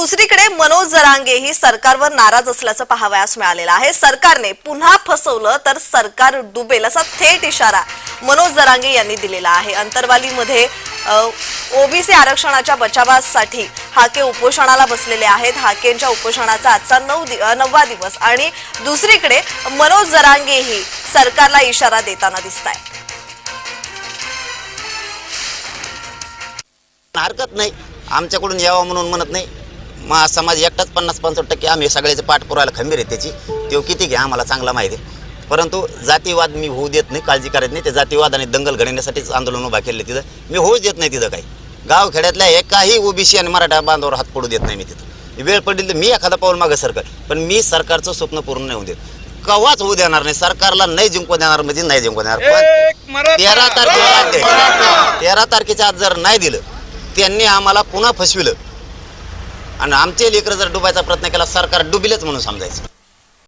दुसरीकडे मनोज जरांगे ही सरकारवर नाराज असल्याचं पाहावयास मिळालेलं आहे. सरकारने पुन्हा फसवलं तर सरकार डुबेल असा थेट इशारा मनोज जरांगे यांनी दिलेला आहे. अंतरवालीमध्ये ओबीसी आरक्षणाच्या बचावासाठी हाके उपोषणाला बसलेले आहेत. हाकेंच्या उपोषणाचा आजचा नऊ दि- नववा दिवस आणि दुसरीकडे मनोज जरांगेही सरकारला इशारा देताना दिसत आहेत हरकत नाही. आमच्याकडून यावं म्हणून म्हणत नाही. मग समाज एकटाच पन्नास पंचावन्न टक्के आम्ही सगळ्याचे पाठ पुरायला खंबीर आहे त्याची. तो किती घ्या आम्हाला चांगला माहिती आहे. परंतु जातीवाद मी होऊ देत नाही काळजी करत नाही. ते जातीवाद आणि दंगल घडवण्यासाठीच आंदोलन उभा केले तिथं. मी होऊच देत नाही तिथं काही. गावखेड्यातल्या एकाही ओबीसी आणि मराठा बांधावर हात पडू देत नाही मी तिथं. वेळ पडली तर मी एखादा पाऊल मागं सरकार पण मी सरकारचं स्वप्न पूर्ण नाही होऊ देत. कव्हाच होऊ देणार नाही. सरकारला नाही जिंकू देणार म्हणजे नाही जिंकू देणार. तेरा तारखेला तेरा तारखेच्या आज जर नाही दिलं त्यांनी आम्हाला पुन्हा फसविलं. आणि आमचे लेकरं जर डुबायचा प्रयत्न केला सरकार डुबिलच म्हणून समजायचं.